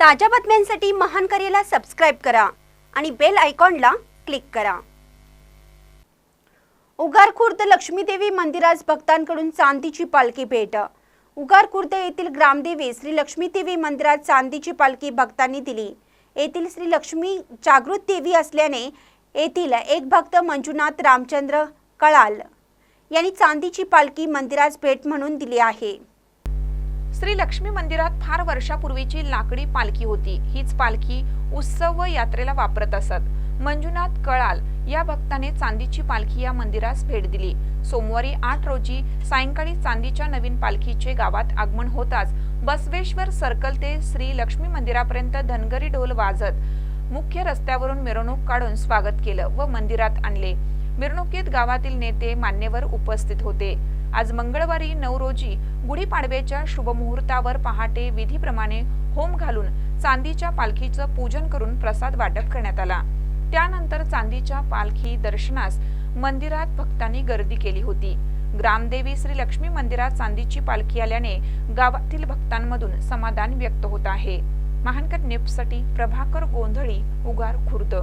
ताज्या बातम्यांसाठी महान करेला सबस्क्राईब करा आणि बेल आयकॉनला क्लिक करा. उगार खुर्द लक्ष्मीदेवी मंदिरास भक्तांकडून चांदीची पालखी भेट. उगार खुर्द येथील ग्रामदेवी श्री लक्ष्मीदेवी मंदिरात चांदीची पालखी भक्तांनी दिली. येथील श्री लक्ष्मी जागृत देवी असल्याने येथील एक भक्त मंजुनाथ रामचंद्र कळाल यांनी चांदीची पालखी मंदिरास भेट म्हणून दिली आहे. श्री लक्ष्मी मंदिरात फार वर्षापूर्वीची लाकडी पालखी होती. हीच पालखी उत्सव व यात्रेला वापरत असत. मंजुनाथ कळाल या भक्ताने चांदीची पालखी या मंदिरास भेट दिली. सोमवारी आठ रोजी सायंकाळी चांदीच्या नवीन पालखीचे गावात आगमन होताच बसवेश्वर सर्कल ते श्री लक्ष्मी मंदिरापर्यंत धनगरी ढोल वाजत मुख्य रस्त्यावरून मिरवणूक काढून स्वागत केलं व मंदिरात आणले. मिरवणुकीत गावातील नेते मान्यवर उपस्थित होते. आज मंगळवारी नऊ रोजी गुढीपाडव्याच्या शुभमुहूर्तावर पहाटे विधीप्रमाणे होम घालून चांदीच्या पालखीचं पूजन करून प्रसाद वाटप करण्यात आला. त्यानंतर चांदीच्या पालखी दर्शनास मंदिरात भक्तांनी गर्दी केली होती. ग्रामदेवी श्री लक्ष्मी मंदिरात चांदीची पालखी आल्याने गावातील भक्तांमधून समाधान व्यक्त होत आहे. महानकर नेपसाठी प्रभाकर गोंधळी उगार खुर्द.